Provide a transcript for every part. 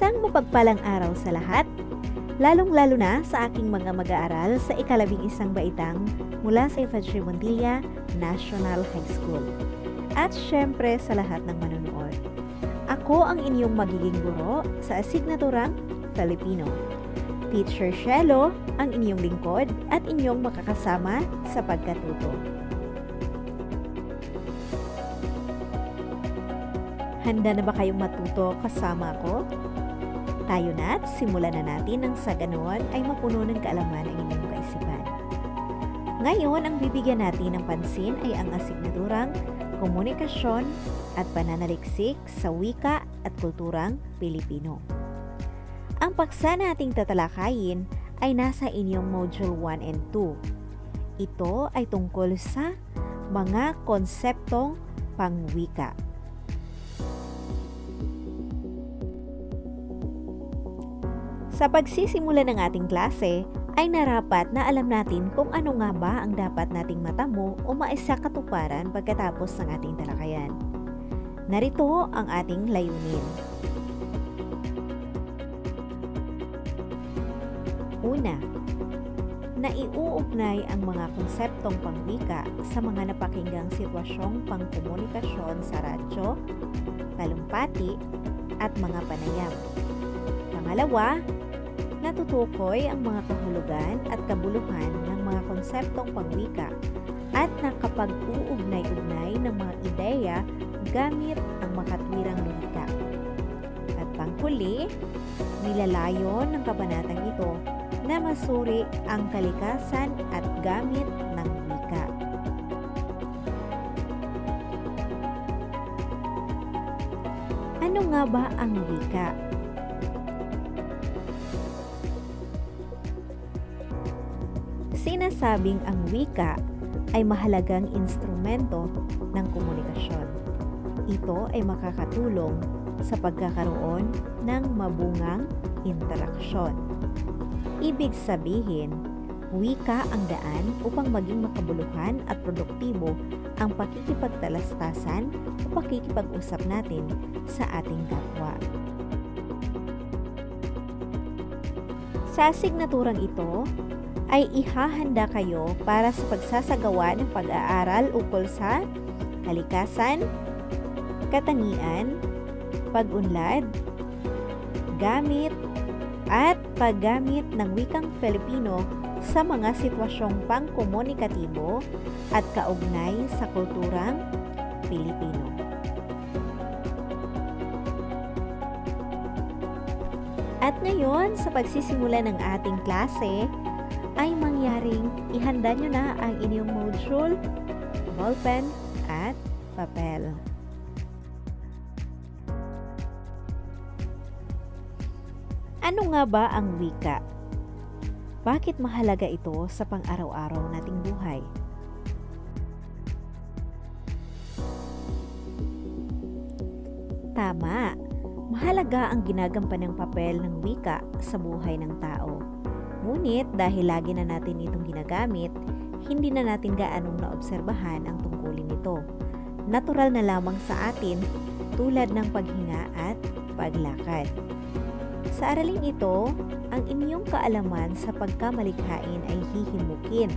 Isang mapagpalang araw sa lahat, lalong-lalo na sa aking mga mag-aaral sa ikalabing isang baitang mula sa Infantry Montilla National High School. At syempre sa lahat ng manonood. Ako ang inyong magiging guro sa asignaturang Filipino. Teacher Shelo ang inyong lingkod at inyong makakasama sa pagkatuto. Handa na ba kayong matuto kasama ko? Tayo na at simulan na natin nang sa ganoon ay mapuno ng kaalaman ang inyong kaisipan. Ngayon, ang bibigyan natin ng pansin ay ang asignaturang Komunikasyon at Pananaliksik sa Wika at Kulturang Pilipino. Ang paksa nating tatalakayin ay nasa inyong Module 1 and 2. Ito ay tungkol sa mga konseptong pangwika. Sa pagsisimula ng ating klase, ay narapat na alam natin kung ano nga ba ang dapat nating matamo o maisa katuparan pagkatapos ng ating talakayan. Narito ang ating layunin. Una, naiuugnay ang mga konseptong pangwika sa mga napakinggang sitwasyong pangkomunikasyon sa radyo, talumpati, at mga panayam. Pangalawa, natutukoy ang mga kahulugan at kabuluhan ng mga konseptong pangwika at nakapag-uugnay-ugnay ng mga ideya gamit ang makatwirang lihika. At panghuli, nilalayon ng kabanatang ito na masuri ang kalikasan at gamit ng wika. Ano nga ba ang wika? Sinasabing ang wika ay mahalagang instrumento ng komunikasyon. Ito ay makakatulong sa pagkakaroon ng mabungang interaksyon. Ibig sabihin, wika ang daan upang maging makabuluhan at produktibo ang pakikipagtalastasan o pakikipag-usap natin sa ating kapwa. Sa asignaturang ito, ay ihahanda kayo para sa pagsasagawa ng pag-aaral ukol sa kalikasan, katangian, pag-unlad, gamit, at paggamit ng wikang Filipino sa mga sitwasyong pangkomunikatibo at kaugnay sa kulturang Pilipino. At ngayon, sa pagsisimula ng ating klase, ay mangyaring ihanda nyo na ang inyong module, ballpen, at papel. Ano nga ba ang wika? Bakit mahalaga ito sa pang-araw-araw nating buhay? Tama, mahalaga ang ginagampan ng papel ng wika sa buhay ng tao. Ngunit dahil lagi na natin itong ginagamit, hindi na natin gaanong naobserbahan ang tungkulin nito. Natural na lamang sa atin tulad ng paghinga at paglakad. Sa araling ito, ang inyong kaalaman sa pagkamalikhain ay hihimukin.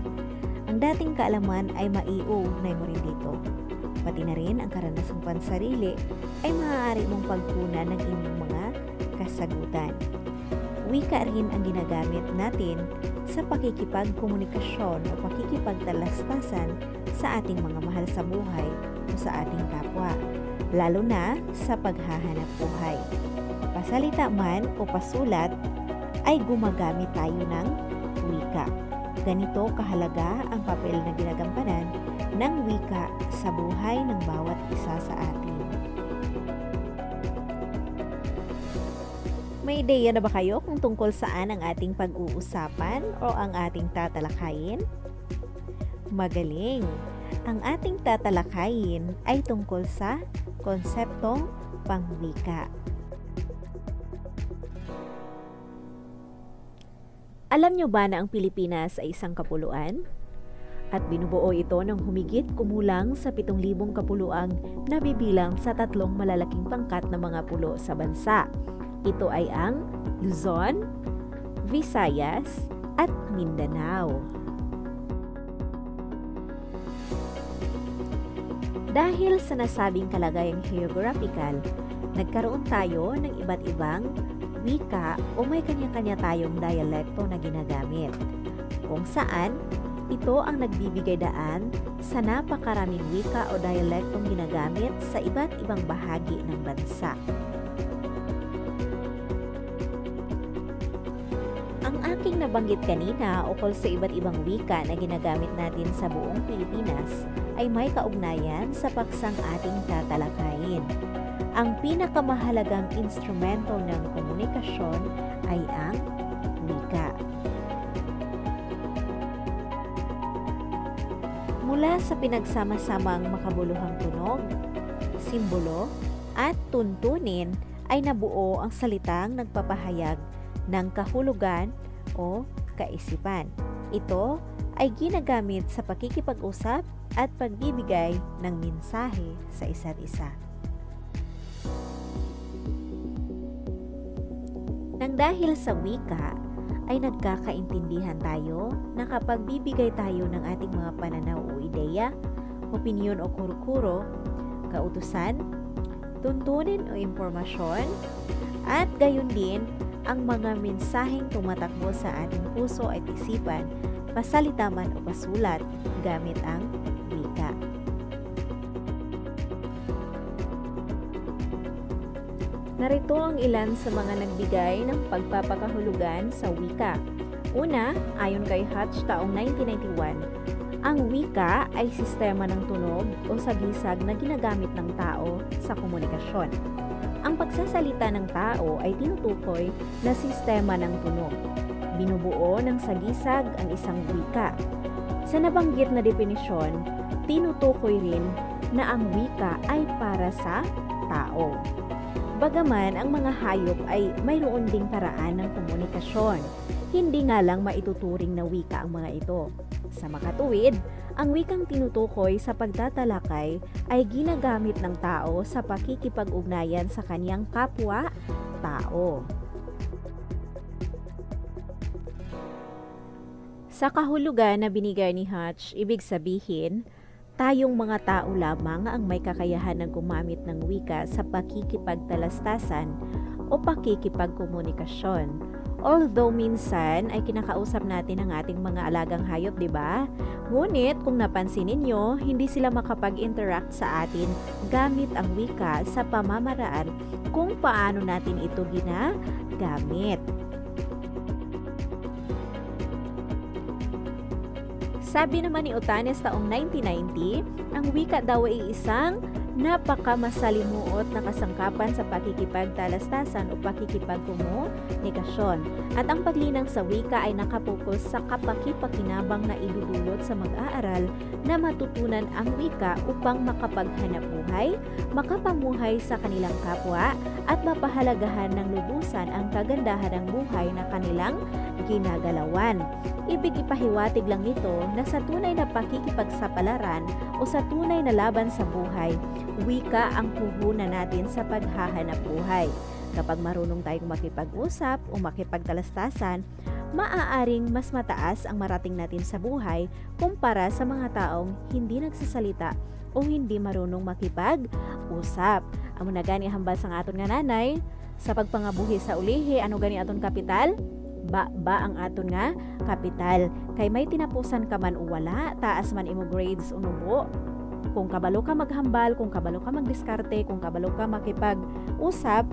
Ang dating kaalaman ay maiuugnay mo rin dito. Pati na rin ang karanasang pansarili ay maaari mong pagkunan ng inyong mga kasagutan. Wika rin ang ginagamit natin sa pakikipagkomunikasyon o pakikipagtalastasan sa ating mga mahal sa buhay o sa ating kapwa, lalo na sa paghahanap buhay. Pasalita man o pasulat ay gumagamit tayo ng wika. Ganito kahalaga ang papel na ginagampanan ng wika sa buhay ng bawat isa sa atin. May ideya na ba kayo kung tungkol saan ang ating pag-uusapan o ang ating tatalakayin? Magaling! Ang ating tatalakayin ay tungkol sa konseptong pangwika. Alam nyo ba na ang Pilipinas ay isang kapuluan? At binubuo ito ng humigit kumulang sa 7,000 kapuluang nabibilang sa tatlong malalaking pangkat na mga pulo sa bansa. Ito ay ang Luzon, Visayas, at Mindanao. Dahil sa nasabing kalagayang geographical, nagkaroon tayo ng iba't ibang wika o may kanya-kanya tayong dialekto na ginagamit. Kung saan, ito ang nagbibigay daan sa napakaraming wika o dialektong ginagamit sa iba't ibang bahagi ng bansa. Nabanggit kanina ukol sa iba't ibang wika na ginagamit natin sa buong Pilipinas ay may kaugnayan sa paksang ating tatalakayin. Ang pinakamahalagang instrumento ng komunikasyon ay ang wika. Mula sa pinagsama-samang makabuluhang tunog, simbolo, at tuntunin ay nabuo ang salitang nagpapahayag ng kahulugan o kaisipan. Ito ay ginagamit sa pakikipag-usap at pagbibigay ng mensahe sa isa't isa. Nang dahil sa wika, ay nagkakaintindihan tayo na kapag bibigay tayo ng ating mga pananaw o ideya, opinyon o kurukuro, kautusan, tuntunin o impormasyon, at gayon din ang mga mensaheng tumatakbo sa ating puso at isipan, pasalita man o pasulat gamit ang wika. Narito ang ilan sa mga nagbigay ng pagpapakahulugan sa wika. Una, ayon kay Hutch taong 1991, ang wika ay sistema ng tunog o sagisag na ginagamit ng tao sa komunikasyon. Pagsasalita ng tao ay tinutukoy na sistema ng tunog. Binubuo ng sagisag ang isang wika. Sa nabanggit na definisyon, tinutukoy rin na ang wika ay para sa tao. Bagaman ang mga hayop ay mayroon ding paraan ng komunikasyon, hindi nga lang maituturing na wika ang mga ito. Sa makatuwid, ang wikang tinutukoy sa pagtatalakay ay ginagamit ng tao sa pakikipag-ugnayan sa kanyang kapwa-tao. Sa kahulugan na binigay ni Hutch, ibig sabihin, tayong mga tao lamang ang may kakayahan ng gumamit ng wika sa pakikipagtalastasan o pakikipagkomunikasyon. Although minsan ay kinakausap natin ang ating mga alagang hayop, 'di ba? Ngunit kung napansin ninyo, hindi sila makapag-interact sa atin gamit ang wika sa pamamaraan kung paano natin ito ginagamit. Sabi naman ni Otanes taong 1990, ang wika daw ay isang napakamasalimuot na kasangkapan sa pakikipagtalastasan o pakikipagkomunikasyon. At ang paglinang sa wika ay nakapokus sa kapakipakinabang na idudulot sa mag-aaral na matutunan ang wika upang makapaghanap buhay, makapamuhay sa kanilang kapwa, at mapahalagahan ng lubusan ang kagandahan ng buhay na kanilang ginagalawan. Ibig ipahiwatig lang nito na sa tunay na pakikipagsapalaran o sa tunay na laban sa buhay, wika ang puhunan natin sa paghahanap buhay. Kapag marunong tayong makipag-usap o makipagtalastasan, maaaring mas mataas ang marating natin sa buhay kumpara sa mga taong hindi nagsasalita o hindi marunong makipag-usap. Amo na gani hambal sa aton nga nanay, sa pagpangabuhi sa ulihi, ano gani aton kapital? ba ba ang aton nga kapital kay may tinapusan ka man o wala taas man imo grades unubo kung kabalo ka maghambal kung kabalo ka magdiskarte kung kabalo ka makipag-usap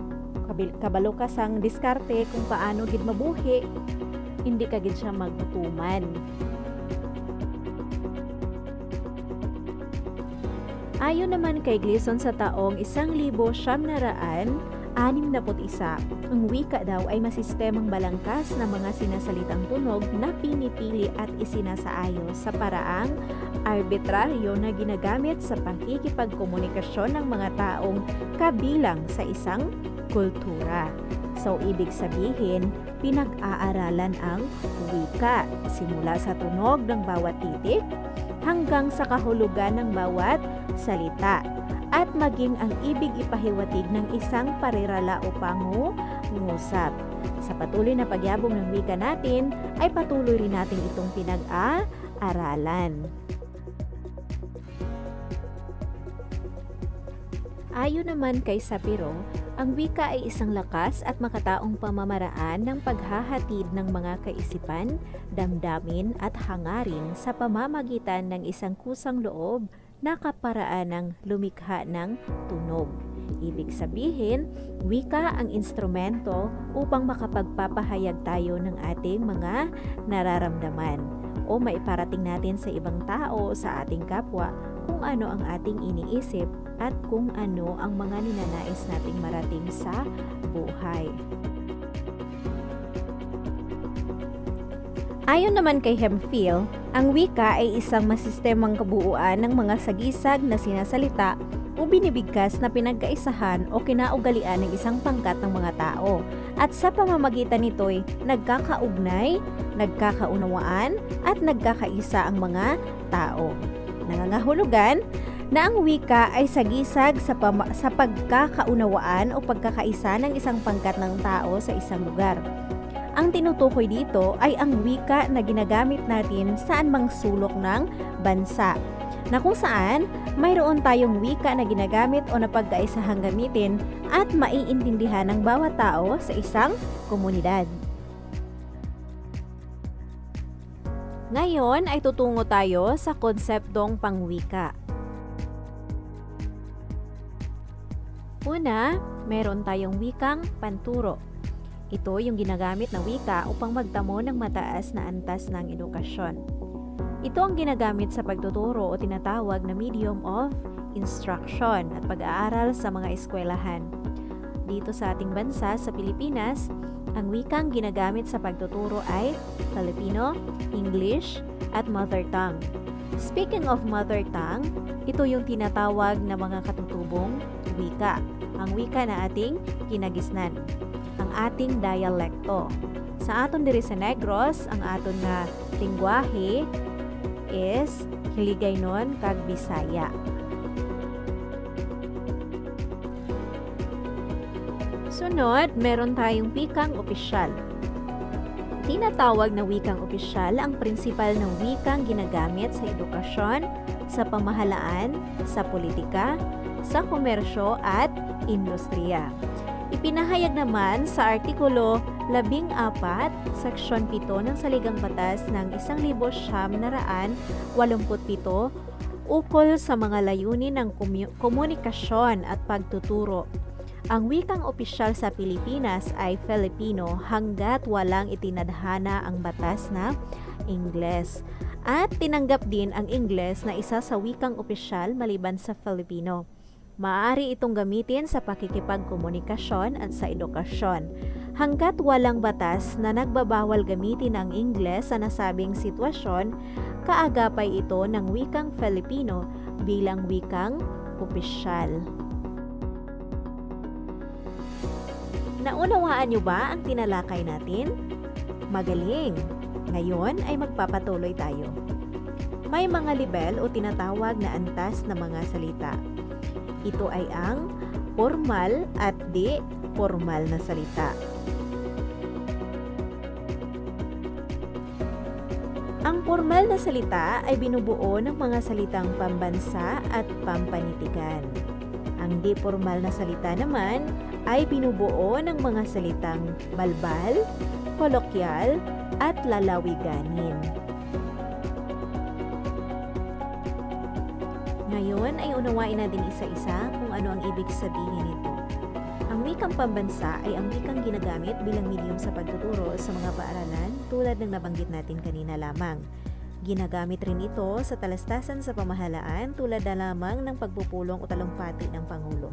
kabalo ka sang diskarte kung paano gid mabuhi hindi ka gid siya magtutuman Ayon naman kay Gleason sa taong 1,000 siyam na raan 61. Ang wika daw ay masistemang balangkas na mga sinasalitang tunog na pinipili at isinasaayos sa paraang arbitraryo na ginagamit sa pakikipagkomunikasyon ng mga taong kabilang sa isang kultura. So, ibig sabihin, pinag-aaralan ang wika simula sa tunog ng bawat titik hanggang sa kahulugan ng bawat salita at maging ang ibig ipahiwatig ng isang parirala o pangu ngusap. Sa patuloy na pagyabong ng wika natin, ay patuloy rin natin itong pinag-aaralan. Ayon naman kay Sapiro, ang wika ay isang lakas at makataong pamamaraan ng paghahatid ng mga kaisipan, damdamin at hangarin sa pamamagitan ng isang kusang loob na kaparaan ng lumikha ng tunog. Ibig sabihin, wika ang instrumento upang makapagpapahayag tayo ng ating mga nararamdaman o maiparating natin sa ibang tao, sa ating kapwa, kung ano ang ating iniisip at kung ano ang mga ninanais nating marating sa buhay. Ayon naman kay Hemphill, ang wika ay isang masistemang kabuuan ng mga sagisag na sinasalita o binibigkas na pinagkaisahan o kinaugalian ng isang pangkat ng mga tao at sa pamamagitan nito'y nagkakaugnay, nagkakaunawaan at nagkakaisa ang mga tao. Nangangahulugan na ang wika ay sagisag sa, pama- sa pagkakaunawaan o pagkakaisa ng isang pangkat ng tao sa isang lugar. Ang tinutukoy dito ay ang wika na ginagamit natin saan mang sulok ng bansa na kung saan mayroon tayong wika na ginagamit o napagkaisahang gamitin at maiintindihan ng bawat tao sa isang komunidad. Ngayon ay tutungo tayo sa konseptong pangwika. Una, meron tayong wikang panturo. Ito yung ginagamit na wika upang magtamo ng mataas na antas ng edukasyon. Ito ang ginagamit sa pagtuturo o tinatawag na medium of instruction at pag-aaral sa mga eskwelahan. Dito sa ating bansa, sa Pilipinas, ang wikang ginagamit sa pagtuturo ay Filipino, English, at Mother Tongue. Speaking of Mother Tongue, ito yung tinatawag na mga katutubong wika. Ang wika na ating kinagisnan ang ating dialekto. Sa aton diri sa Negros, ang aton nga lingwahe is Hiligaynon kag Bisaya. Sunod, meron tayong wikang opisyal. Tinatawag na wikang opisyal ang prinsipal ng wikang ginagamit sa edukasyon, sa pamahalaan, sa politika, sa komersyo at industriya. Ipinahayag naman sa Artikulo 14, Seksyon 7 ng Saligang Batas ng 1987 ukol sa mga layunin ng komu- komunikasyon at pagtuturo. Ang wikang opisyal sa Pilipinas ay Filipino hanggat walang itinadhana ang batas na Ingles. At tinanggap din ang Ingles na isa sa wikang opisyal maliban sa Filipino. Maaari itong gamitin sa pakikipagkomunikasyon at sa edukasyon. Hanggat walang batas na nagbabawal gamitin ang Ingles sa nasabing sitwasyon, kaagapay ito ng wikang Filipino bilang wikang opisyal. Naunawaan niyo ba ang tinalakay natin? Magaling! Ngayon ay magpapatuloy tayo. May mga libel o tinatawag na antas na mga salita. Ito ay ang formal at di formal na salita. Ang formal na salita ay binubuo ng mga salitang pambansa at pampanitikan. Ang di formal na salita naman ay binubuo ng mga salitang balbal, kolokyal, at lalawiganin. Ngayon ay unawain natin isa-isa kung ano ang ibig sabihin nito. Ang wikang pambansa ay ang wikang ginagamit bilang medium sa pagtuturo sa mga paaralan tulad ng nabanggit natin kanina lamang. Ginagamit rin ito sa talastasan sa pamahalaan tulad na lamang ng pagpupulong o talumpati ng Pangulo.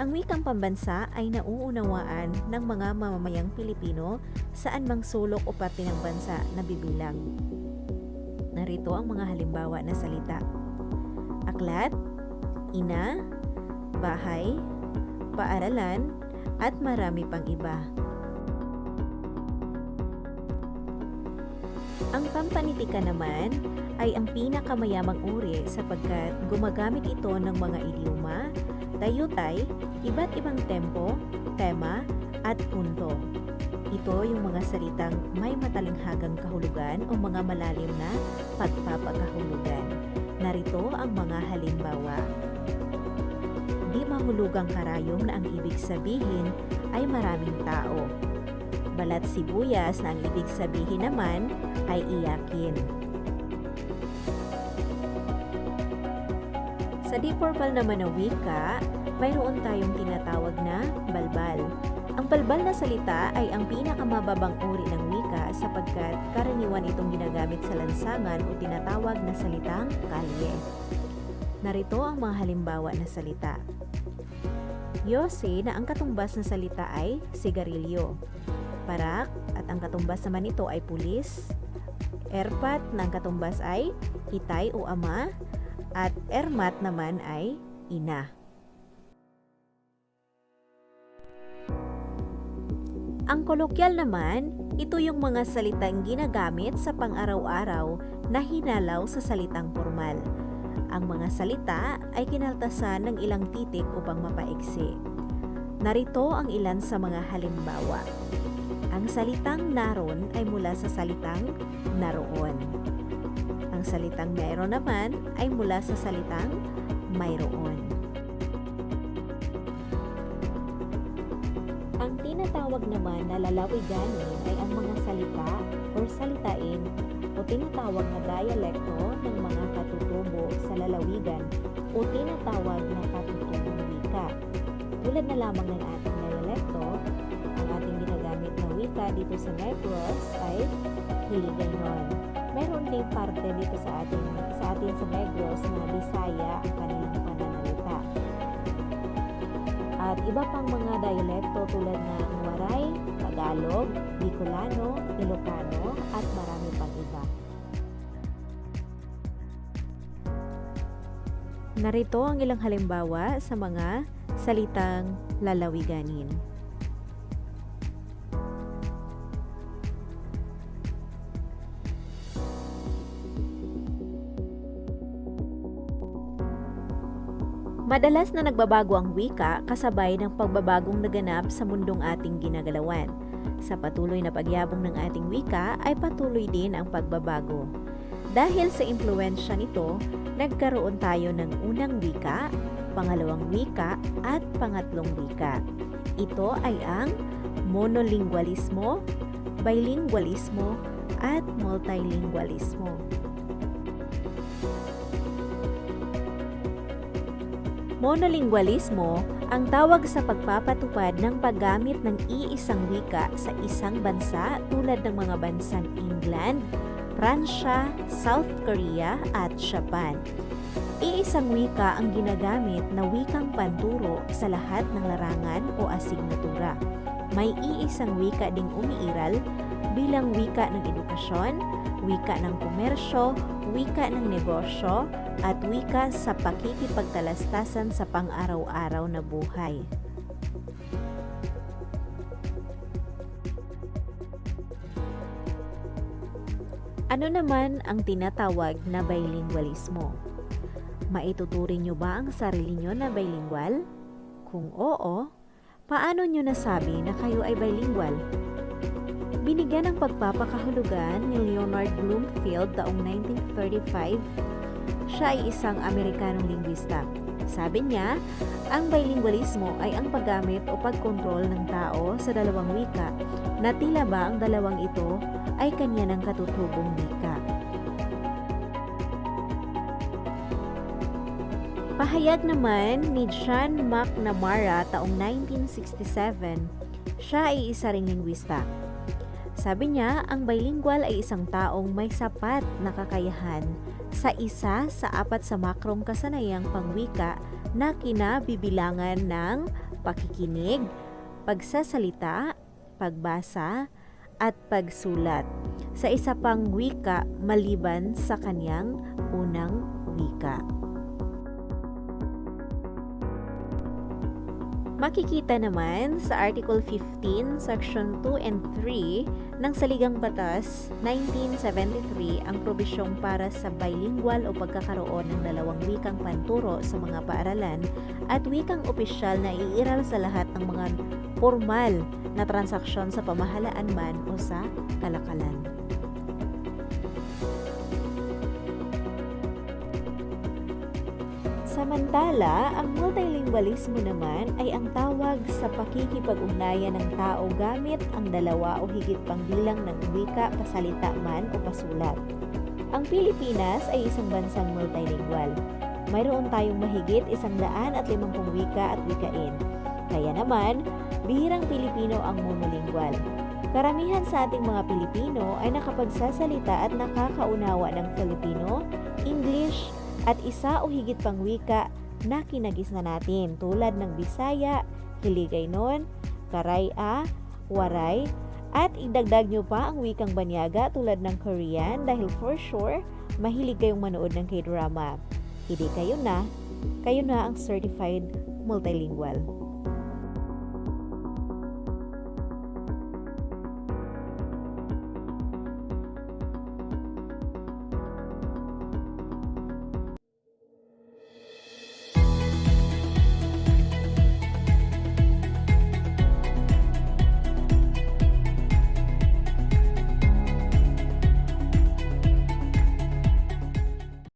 Ang wikang pambansa ay nauunawaan ng mga mamamayang Pilipino saan mang sulok o parte ng bansa na bibilang. Narito ang mga halimbawa na salita. Aklat, ina, bahay, paaralan, at marami pang iba. Ang pampanitika naman ay ang pinakamayamang uri sapagkat gumagamit ito ng mga idioma, tayutay, iba't ibang tempo, tema, at punto. Ito yung mga salitang may matalinghagang kahulugan o mga malalim na pagpapakahulugan. Narito ang mga halimbawa. Di mahulugang karayom na ang ibig sabihin ay maraming tao. Balat sibuyas na ang ibig sabihin naman ay iyakin. Sa Deep Purple naman na wika, mayroon tayong tinatawag na balbal. Ang balbal na salita ay ang pinakamababang uri ng wika sapagkat karaniwan itong ginagamit sa lansangan o tinatawag na salitang kalye. Narito ang mga halimbawa na salita. Yose na ang katumbas ng salita ay sigarilyo. Parak at ang katumbas naman nito ay pulis. Erpat ang katumbas ay itay o ama at ermat naman ay ina. Ang kolokyal naman, ito yung mga salitang ginagamit sa pang-araw-araw na hinalaw sa salitang formal. Ang mga salita ay kinaltasan ng ilang titik upang mapaiksi. Narito ang ilan sa mga halimbawa. Ang salitang naron ay mula sa salitang naroon. Ang salitang mayroon naman ay mula sa salitang mayroon. Ang tinatawag naman na lalawiganin ay ang mga salita or salitain o tinatawag na dialekto ng mga katutubo sa lalawigan o tinatawag na katutubong wika. Tulad na lamang ng ating wika dito sa Negros ay Hiligaynon. Meron ding parte dito sa ating sa atin sa Negros na Bisaya ang kanilang pananalita. At iba pang mga dialekto tulad ng Waray, Tagalog, Bicolano, Ilocano at marami pang iba. Narito ang ilang halimbawa sa mga salitang lalawiganin. Madalas na nagbabago ang wika kasabay ng pagbabagong naganap sa mundong ating ginagalawan. Sa patuloy na pagyabong ng ating wika ay patuloy din ang pagbabago. Dahil sa impluensya nito, nagkaroon tayo ng unang wika, pangalawang wika at pangatlong wika. Ito ay ang monolingualismo, bilingualismo at multilingualismo. Monolingualismo ang tawag sa pagpapatupad ng paggamit ng iisang wika sa isang bansa tulad ng mga bansang England, Pransya, South Korea at Japan. Iisang wika ang ginagamit na wikang panturo sa lahat ng larangan o asignatura. May iisang wika ding umiiral bilang wika ng edukasyon, wika ng komersyo, wika ng negosyo, at wika sa pakikipagtalastasan sa pang-araw-araw na buhay. Ano naman ang tinatawag na bilingualismo? Maituturing nyo ba ang sarili nyo na bilingual? Kung oo, paano nyo nasabi na kayo ay bilingual? Binigyan ng pagpapakahulugan ni Leonard Bloomfield taong 1935 siya ay isang Amerikanong linguista. Sabi niya, ang bilingualismo ay ang paggamit o pagkontrol ng tao sa dalawang wika na tila ba ang dalawang ito ay kanya ng katutubong wika. Pahayag naman ni John McNamara taong 1967, siya ay isa ring linguista. Sabi niya, ang bilingual ay isang taong may sapat na kakayahan sa isa sa apat sa makrong kasanayang pangwika na kinabibilangan ng pakikinig, pagsasalita, pagbasa, at pagsulat sa isa pang wika maliban sa kanyang unang wika. Makikita naman sa Article 15, Section 2 and 3 ng Saligang Batas 1973 ang probisyong para sa bilingual o pagkakaroon ng dalawang wikang panturo sa mga paaralan at wikang opisyal na iiral sa lahat ng mga formal na transaksyon sa pamahalaan man o sa kalakalan. Samantala, ang multilingualismo naman ay ang tawag sa pakikipag-ugnayan ng tao gamit ang dalawa o higit pang bilang ng wika, pasalita man o pasulat. Ang Pilipinas ay isang bansang multilingual. Mayroon tayong mahigit isang daan at limampung wika at wikain. Kaya naman, bihirang Pilipino ang monolingual. Karamihan sa ating mga Pilipino ay nakapagsasalita at nakakaunawa ng Filipino, English, at isa o higit pang wika na kinagis na natin tulad ng Bisaya, Hiligaynon, Karaya, Waray, at idagdag nyo pa ang wikang banyaga tulad ng Korean dahil for sure, mahilig kayong manood ng K-drama. Hindi kayo na, kayo na ang certified multilingual.